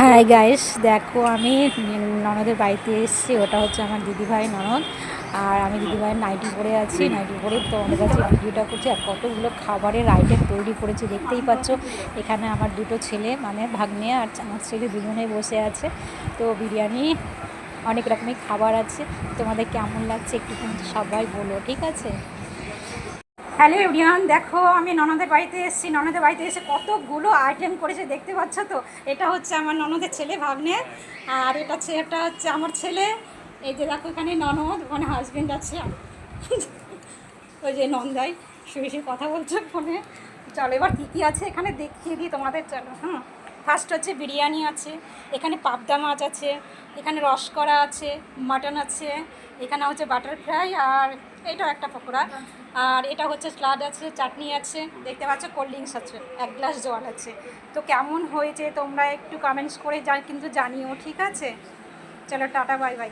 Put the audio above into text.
Hi guys দেখো আমি ননদের বাড়িতে এসেছি, ওটা হচ্ছে আমার দিদিভাই ননদ। আর আমি দিদিভাইয়ের নাইটি পরে আছি নাইটি পরে তো আমাদের কাছে ভিডিওটা করছি আর কতগুলো খাবারের আইটেম তৈরি করেছি, দেখতেই পাচ্ছ। এখানে আমার দুটো ছেলে মানে ভাগ্নে আর আমার ছেলে দুজনে বসে আছে। তো বিরিয়ানি, অনেক রকমের খাবার আছে। তোমাদের কেমন লাগছে একটু কিন্তু সবাই বলো, ঠিক আছে? হ্যালো ইউরিয়ান দেখো আমি ননদের বাড়িতে এসেছি। ননদের বাড়িতে এসে কতগুলো আইটেম করেছে দেখতে পাচ্ছ তো? এটা হচ্ছে আমার ননদের ছেলে ভাগ্নে, আর এটা এটা হচ্ছে আমার ছেলে। এই যে দেখো এখানে ননদ, ওখানে হাজব্যান্ড আছে। ওই যে নন্দাই, শুয়ে শুয়ে কথা বলছে ফোনে চলো এবার কী কী আছে এখানে দেখিয়ে দিই তোমাদের চলো হ্যাঁ ফার্স্ট হচ্ছে বিরিয়ানি আছে, এখানে পাবদা মাছ আছে, এখানে রসকরা আছে, মাটন আছে, এখানে হচ্ছে বাটার ফ্রাই আর এটাও একটা পকোড়া। আর এটা হচ্ছে স্লাড আছে, চাটনি আছে, দেখতে পাচ্ছ কোল্ড ড্রিঙ্কস আছে, এক গ্লাস জল আছে। তো কেমন হয়েছে তোমরা একটু কমেন্টস করে যা কিন্তু জানিও, ঠিক আছে? চলো টাটা বাই বাই